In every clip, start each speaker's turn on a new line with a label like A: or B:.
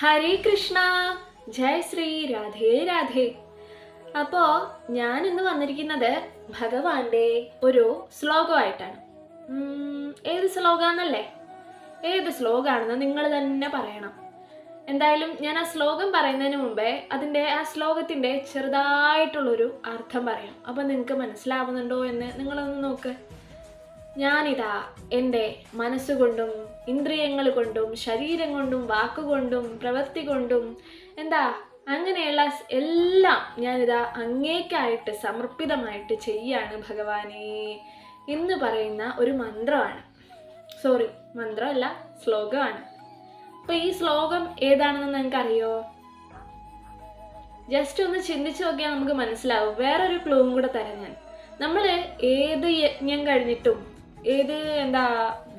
A: ഹരേ കൃഷ്ണ. ജയ ശ്രീ രാധേ രാധേ. അപ്പോൾ ഞാൻ ഇന്ന് വന്നിരിക്കുന്നത് ഭഗവാന്റെ ഒരു ശ്ലോകമായിട്ടാണ്. ഏത് ശ്ലോകാന്നല്ലേ? ഏത് ശ്ലോകാണെന്ന് നിങ്ങൾ തന്നെ പറയണം. എന്തായാലും ഞാൻ ആ ശ്ലോകം പറയുന്നതിന് മുമ്പേ അതിന്റെ ആ ശ്ലോകത്തിന്റെ ചെറുതായിട്ടുള്ളൊരു അർത്ഥം പറയാം അപ്പം നിങ്ങൾക്ക് മനസ്സിലാവുന്നുണ്ടോ എന്ന് നിങ്ങളൊന്ന് നോക്ക്. ഞാനിതാ എന്റെ മനസ്സുകൊണ്ടും ഇന്ദ്രിയങ്ങൾ കൊണ്ടും ശരീരം കൊണ്ടും വാക്കുകൊണ്ടും പ്രവൃത്തി കൊണ്ടും എന്താ അങ്ങനെയുള്ള എല്ലാം ഞാനിതാ അങ്ങേക്കായിട്ട് സമർപ്പിതമായിട്ട് ചെയ്യാണ് ഭഗവാനെ എന്ന് പറയുന്ന ഒരു മന്ത്രമാണ്. സോറി മന്ത്രമല്ല ശ്ലോകമാണ്. അപ്പോൾ ഈ ശ്ലോകം ഏതാണെന്ന് നിങ്ങൾക്ക് അറിയോ ജസ്റ്റ് ഒന്ന് ചിന്തിച്ചു നോക്കിയാൽ നമുക്ക് മനസ്സിലാവും. വേറൊരു ക്ലൂവും കൂടെ തരാം ഞാൻ. നമ്മൾ ഏത് യജ്ഞം കഴിഞ്ഞിട്ടും ഏത് എന്താ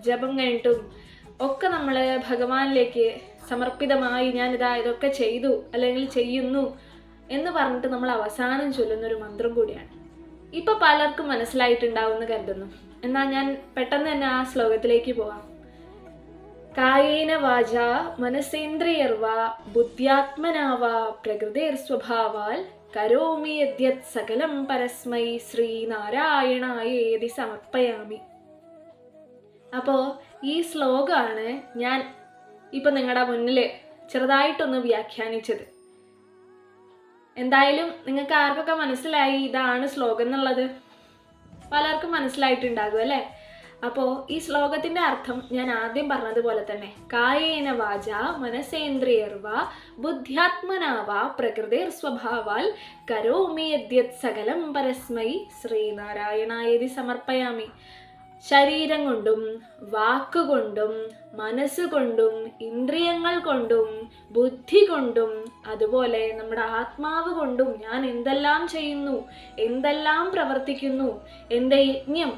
A: ജപം കഴിഞ്ഞിട്ടും ഒക്കെ നമ്മൾ ഭഗവാനിലേക്ക് സമർപ്പിതമായി ഞാനിതാ ഇതൊക്കെ ചെയ്തു അല്ലെങ്കിൽ ചെയ്യുന്നു എന്ന് പറഞ്ഞിട്ട് നമ്മൾ അവസാനം ചൊല്ലുന്ന ഒരു മന്ത്രം കൂടിയാണ്. ഇപ്പൊ പലർക്കും മനസ്സിലായിട്ടുണ്ടാവും എന്ന് കരുതുന്നു. എന്നാൽ ഞാൻ പെട്ടെന്ന് തന്നെ ആ ശ്ലോകത്തിലേക്ക് പോവാം. കായേന വാച മനസേന്ദ്രിയർവ ബുദ്ധ്യാത്മനാവ പ്രകൃതിർ സ്വഭാവാൽ കരോമി യദ്യത് സകലം പരസ്മൈ ശ്രീനാരായണായേതി സമർപ്പയാമി. അപ്പോൾ ഈ ശ്ലോകമാണ് ഞാൻ ഇപ്പം നിങ്ങളുടെ മുന്നിൽ ചെറുതായിട്ടൊന്ന് വ്യാഖ്യാനിച്ചത്. എന്തായാലും നിങ്ങൾക്ക് ആർക്കൊക്കെ മനസ്സിലായി ഇതാണ് ശ്ലോകം എന്നുള്ളത്? പലർക്കും മനസ്സിലായിട്ടുണ്ടാകും അല്ലേ? അപ്പോൾ ഈ ശ്ലോകത്തിന്റെ അർത്ഥം ഞാൻ ആദ്യം പറഞ്ഞതുപോലെ തന്നെ കായേന വാച മനസേന്ദ്രിയർവ ബുദ്ധ്യാത്മനാവ പ്രകൃതിർ സ്വഭാവാൽ കരോമി യദ്യത് സകലം പരസ്മൈ ശ്രീനാരായണായതി സമർപ്പയാമി. ശരീരം കൊണ്ടും വാക്കുകൊണ്ടും മനസ്സുകൊണ്ടും ഇന്ദ്രിയങ്ങൾ കൊണ്ടും ബുദ്ധി കൊണ്ടും അതുപോലെ നമ്മുടെ ആത്മാവ് കൊണ്ടും ഞാൻ എന്തെല്ലാം ചെയ്യുന്നു എന്തെല്ലാം പ്രവർത്തിക്കുന്നു എന്റെ യജ്ഞം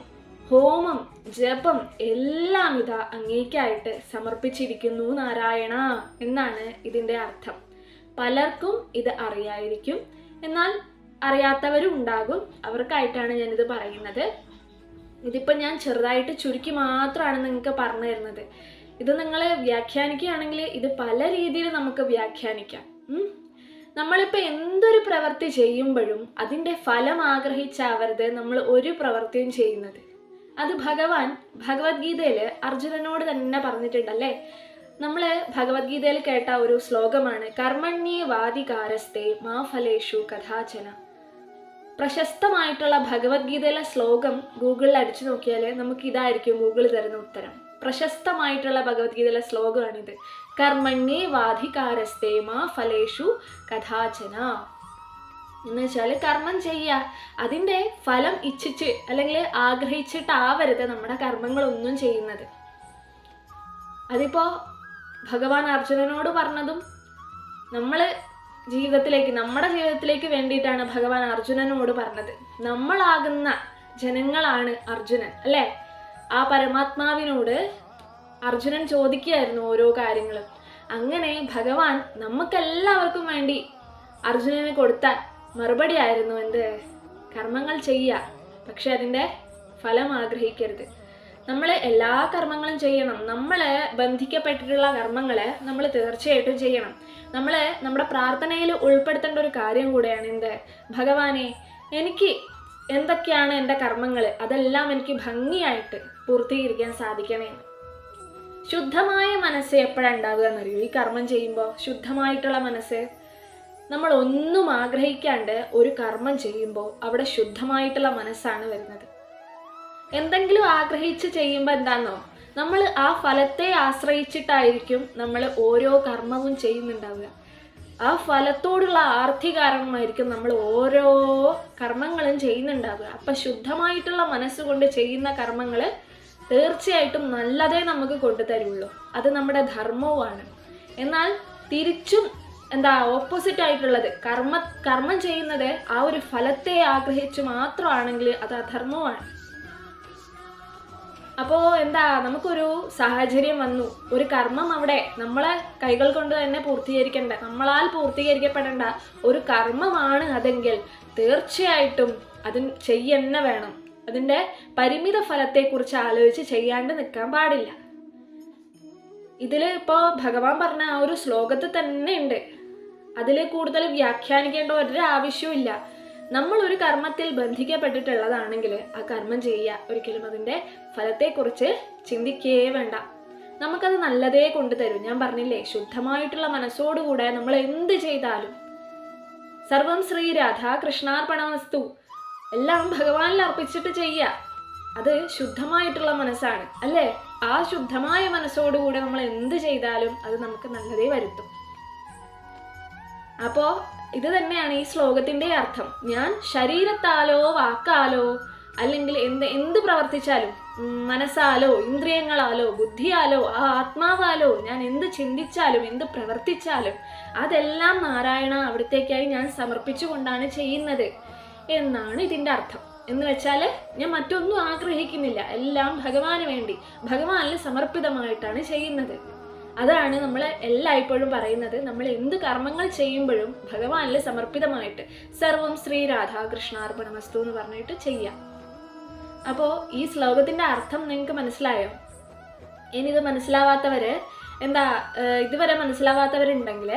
A: ഹോമം ജപം എല്ലാം ഇതാ അങ്ങേക്കായിട്ട് സമർപ്പിച്ചിരിക്കുന്നു നാരായണ എന്നാണ് ഇതിന്റെ അർത്ഥം. പലർക്കും ഇത് അറിയായിരിക്കും. എന്നാൽ അറിയാത്തവരും ഉണ്ടാകും അവർക്കായിട്ടാണ് ഞാനിത് പറയുന്നത്. ഇതിപ്പോൾ ഞാൻ ചെറുതായിട്ട് ചുരുക്കി മാത്രമാണ് നിങ്ങൾക്ക് പറഞ്ഞു തരുന്നത്. ഇത് നിങ്ങൾ വ്യാഖ്യാനിക്കുകയാണെങ്കിൽ ഇത് പല രീതിയിൽ നമുക്ക് വ്യാഖ്യാനിക്കാം. നമ്മളിപ്പോൾ എന്തൊരു പ്രവൃത്തി ചെയ്യുമ്പോഴും അതിന്റെ ഫലം ആഗ്രഹിച്ചാവരുത് നമ്മൾ ഒരു പ്രവൃത്തിയും ചെയ്യുന്നത്. അത് ഭഗവാൻ ഭഗവത്ഗീതയിൽ അർജുനനോട് തന്നെ പറഞ്ഞിട്ടുണ്ടല്ലേ? നമ്മൾ ഭഗവത്ഗീതയിൽ കേട്ട ഒരു ശ്ലോകമാണ് കർമ്മണ്യേ വാദികാരസ്തേ മാ ഫലേഷു കഥാചന. പ്രശസ്തമായിട്ടുള്ള ഭഗവത്ഗീതയിലെ ശ്ലോകം ഗൂഗിളിൽ അടിച്ചു നോക്കിയാൽ നമുക്ക് ഇതായിരിക്കും ഗൂഗിൾ തരുന്ന ഉത്തരം. പ്രശസ്തമായിട്ടുള്ള ഭഗവത്ഗീതയിലെ ശ്ലോകമാണിത്. കർമ്മണ്യേ വാധികാരസ്തേ മാ ഫലേഷു കഥാചന. എന്ന് വെച്ചാൽ കർമ്മം ചെയ്യുക അതിന്റെ ഫലം ഇച്ഛിച്ച് അല്ലെങ്കിൽ ആഗ്രഹിച്ചിട്ടാവരുത് നമ്മുടെ കർമ്മങ്ങളൊന്നും ചെയ്യുന്നത്. അതിപ്പോൾ ഭഗവാൻ അർജുനനോട് പറഞ്ഞതും നമ്മൾ ജീവിതത്തിലേക്ക് നമ്മുടെ ജീവിതത്തിലേക്ക് വേണ്ടിയിട്ടാണ് ഭഗവാൻ അർജുനനോട് പറഞ്ഞത്. നമ്മളാകുന്ന ജനങ്ങളാണ് അർജുനൻ അല്ലേ? ആ പരമാത്മാവിനോട് അർജുനൻ ചോദിക്കുകയായിരുന്നു ഓരോ കാര്യങ്ങളും. അങ്ങനെ ഭഗവാൻ നമുക്കെല്ലാവർക്കും വേണ്ടി അർജുനന് കൊടുത്ത മറുപടി ആയിരുന്നു എന്ത്? കർമ്മങ്ങൾ ചെയ്യുക. പക്ഷെ അതിന്റെ ഫലം ആഗ്രഹിക്കരുത്. നമ്മൾ എല്ലാ കർമ്മങ്ങളും ചെയ്യണം. നമ്മൾ ബന്ധിക്കപ്പെട്ടിട്ടുള്ള കർമ്മങ്ങൾ നമ്മൾ തീർച്ചയായിട്ടും ചെയ്യണം. നമ്മൾ നമ്മുടെ പ്രാർത്ഥനയിൽ ഉൾപ്പെടുത്തേണ്ട ഒരു കാര്യം കൂടെയാണ് എന്ത്? ഭഗവാനെ എനിക്ക് എന്തൊക്കെയാണ് എന്റെ കർമ്മങ്ങൾ അതെല്ലാം എനിക്ക് ഭംഗിയായിട്ട് പൂർത്തീകരിക്കാൻ സാധിക്കണേ. ശുദ്ധമായ മനസ്സ് എപ്പോഴാണ് ഉണ്ടാവുക എന്നറിയൂ? ഈ കർമ്മം ചെയ്യുമ്പോൾ ശുദ്ധമായിട്ടുള്ള മനസ്സ് നമ്മൾ ഒന്നും ആഗ്രഹിക്കാണ്ട് ഒരു കർമ്മം ചെയ്യുമ്പോൾ അവിടെ ശുദ്ധമായിട്ടുള്ള മനസ്സാണ് വരുന്നത്. എന്തെങ്കിലും ആഗ്രഹിച്ച് ചെയ്യുമ്പോൾ എന്താണെന്നോ നമ്മൾ ആ ഫലത്തെ ആശ്രയിച്ചിട്ടായിരിക്കും നമ്മൾ ഓരോ കർമ്മവും ചെയ്യുന്നുണ്ടാവുക. ആ ഫലത്തോടുള്ള ആർത്തി കാരണമായിരിക്കും നമ്മൾ ഓരോ കർമ്മങ്ങളും ചെയ്യുന്നുണ്ടാവുക. അപ്പം ശുദ്ധമായിട്ടുള്ള മനസ്സുകൊണ്ട് ചെയ്യുന്ന കർമ്മങ്ങൾ തീർച്ചയായിട്ടും നല്ലതേ നമുക്ക് കൊണ്ടുതരുള്ളൂ. അത് നമ്മുടെ ധർമ്മവുമാണ്. എന്നാൽ തിരിച്ചും എന്താ ഓപ്പോസിറ്റ് ആയിട്ടുള്ളത്? കർമ്മ കർമ്മം ചെയ്യുന്നത് ആ ഒരു ഫലത്തെ ആഗ്രഹിച്ച് മാത്രമാണെങ്കിൽ അത് അധർമ്മമാണ്. അപ്പോൾ എന്താ നമുക്കൊരു സാഹചര്യം വന്നു. ഒരു കർമ്മം അവിടെ നമ്മളെ കൈകൾ കൊണ്ട് തന്നെ പൂർത്തീകരിക്കേണ്ട. നമ്മളാൽ പൂർത്തീകരിക്കപ്പെടേണ്ട ഒരു കർമ്മമാണ് അതെങ്കിൽ തീർച്ചയായിട്ടും അതിന് ചെയ്യന്നെ വേണം. അതിന്റെ പരിമിത ഫലത്തെക്കുറിച്ച് ആലോചിച്ച് ചെയ്യാണ്ട് നിൽക്കാൻ പാടില്ല. ഇതിൽ ഇപ്പോൾ ഭഗവാൻ പറഞ്ഞ ആ ഒരു ശ്ലോകത്തിൽ തന്നെ ഉണ്ട്. അതിൽ കൂടുതൽ വ്യാഖ്യാനിക്കേണ്ട ഒരു ആവശ്യവും നമ്മൾ ഒരു കർമ്മത്തിൽ ബന്ധിക്കപ്പെട്ടിട്ടുള്ളതാണെങ്കിൽ ആ കർമ്മം ചെയ്യുക ഒരിക്കലും അതിന്റെ ഫലത്തെക്കുറിച്ച് ചിന്തിക്കേ വേണ്ട. നമുക്കത് നല്ലതേ കൊണ്ടുതരും ഞാൻ പറഞ്ഞില്ലേ ശുദ്ധമായിട്ടുള്ള മനസ്സോടുകൂടെ നമ്മൾ എന്ത് ചെയ്താലും. സർവം ശ്രീ രാധാ കൃഷ്ണാർപ്പണമസ്തു എല്ലാം ഭഗവാനിൽ അർപ്പിച്ചിട്ട് ചെയ്യുക. അത് ശുദ്ധമായിട്ടുള്ള മനസ്സാണ് അല്ലേ? ആ ശുദ്ധമായ മനസ്സോടുകൂടെ നമ്മൾ എന്ത് ചെയ്താലും അത് നമുക്ക് നല്ലതേ വരുത്തും. അപ്പോ ഇത് തന്നെയാണ് ഈ ശ്ലോകത്തിന്റെ അർത്ഥം. ഞാൻ ശരീരത്താലോ വാക്കാലോ അല്ലെങ്കിൽ എന്ത് എന്ത് പ്രവർത്തിച്ചാലും മനസ്സാലോ ഇന്ദ്രിയങ്ങളാലോ ബുദ്ധിയാലോ ആ ആത്മാവാലോ ഞാൻ എന്ത് ചിന്തിച്ചാലും എന്ത് പ്രവർത്തിച്ചാലും അതെല്ലാം നാരായണ അവിടത്തേക്കായി ഞാൻ സമർപ്പിച്ചുകൊണ്ടാണ് ചെയ്യുന്നത് എന്നാണ് ഇതിന്റെ അർത്ഥം. എന്ന് വെച്ചാൽ ഞാൻ മറ്റൊന്നും ആഗ്രഹിക്കുന്നില്ല. എല്ലാം ഭഗവാന് വേണ്ടി ഭഗവാനിൽ സമർപ്പിതമായിട്ടാണ് ചെയ്യുന്നത്. അതാണ് നമ്മൾ എല്ലായ്പ്പോഴും പറയുന്നത്. നമ്മൾ എന്ത് കർമ്മങ്ങൾ ചെയ്യുമ്പോഴും ഭഗവാനിൽ സമർപ്പിതമായിട്ട് സർവം ശ്രീ രാധാകൃഷ്ണാർപ്പണമസ്തു എന്ന് പറഞ്ഞിട്ട് ചെയ്യാം. അപ്പോൾ ഈ ശ്ലോകത്തിന്റെ അർത്ഥം നിങ്ങൾക്ക് മനസ്സിലായോ? ഇനി ഇത് മനസ്സിലാവാത്തവര് എന്താ ഇതുവരെ മനസ്സിലാവാത്തവരുണ്ടെങ്കിൽ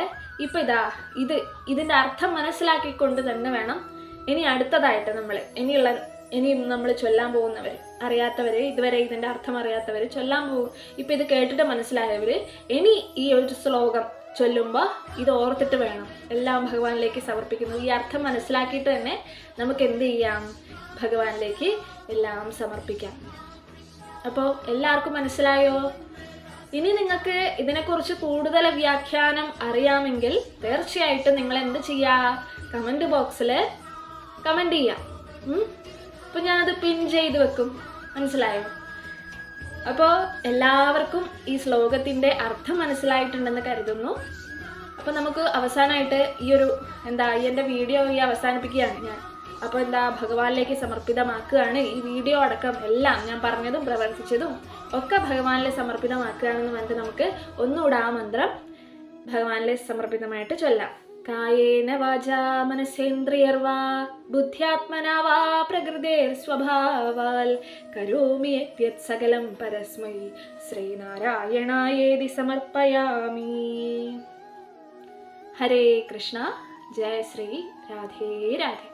A: ഇപ്പൊ ഇതാ ഇത് ഇതിന്റെ അർത്ഥം മനസ്സിലാക്കിക്കൊണ്ട് തന്നെ വേണം ഇനി അടുത്തതായിട്ട് നമ്മൾ ഇനിയുള്ള ഇനി നമ്മൾ ചൊല്ലാൻ പോകുന്നവർ അറിയാത്തവർ ഇതുവരെ ഇതിന്റെ അർത്ഥം അറിയാത്തവർ ചൊല്ലാൻ പോകും. ഇപ്പം ഇത് കേട്ടിട്ട് മനസ്സിലായവർ ഇനി ഈ ഒരു ശ്ലോകം ചൊല്ലുമ്പോൾ ഇത് ഓർത്തിട്ട് വേണം. എല്ലാം ഭഗവാനിലേക്ക് സമർപ്പിക്കുന്നു. ഈ അർത്ഥം മനസ്സിലാക്കിയിട്ട് തന്നെ നമുക്ക് എന്ത് ചെയ്യാം? ഭഗവാനിലേക്ക് എല്ലാം സമർപ്പിക്കാം. അപ്പോൾ എല്ലാവർക്കും മനസ്സിലായോ? ഇനി നിങ്ങൾക്ക് ഇതിനെക്കുറിച്ച് കൂടുതൽ വ്യാഖ്യാനം അറിയാമെങ്കിൽ തീർച്ചയായിട്ടും നിങ്ങൾ എന്ത് ചെയ്യുക കമന്റ് ബോക്സിൽ കമന്റ് ചെയ്യാം? അപ്പോൾ ഞാനത് പിൻ ചെയ്ത് വെക്കും. മനസ്സിലായോ? അപ്പോൾ എല്ലാവർക്കും ഈ ശ്ലോകത്തിന്റെ അർത്ഥം മനസ്സിലായിട്ടുണ്ടെന്ന് കരുതുന്നു. അപ്പോൾ നമുക്ക് അവസാനമായിട്ട് ഈ ഒരു എന്താ ഈ എന്റെ വീഡിയോ ഈ അവസാനിപ്പിക്കുകയാണ് ഞാൻ. അപ്പോൾ എന്താ ഭഗവാനിലേക്ക് സമർപ്പിതമാക്കുകയാണ്. ഈ വീഡിയോ അടക്കം എല്ലാം ഞാൻ പറഞ്ഞതും പ്രവർത്തിച്ചതും ഒക്കെ ഭഗവാനിൽ സമർപ്പിതമാക്കുകയാണെന്ന് പറഞ്ഞിട്ട് നമുക്ക് ഒന്നുകൂടെ ആ മന്ത്രം ഭഗവാനിലെ സമർപ്പിതമായിട്ട് ചൊല്ലാം. കായേന വാചാ മനസേന്ദ്രിയർവാ ബുദ്ധ്യാത്മനാ വാ പ്രകൃതേർ സ്വഭാവാൽ. കരോമി യത്യത് സകലം പരസ്മൈ ശ്രീനാരായണായേതി സമർപ്പയാമി. ഹരേ കൃഷ്ണ ജയ ശ്രീ രാധേ രാധേ.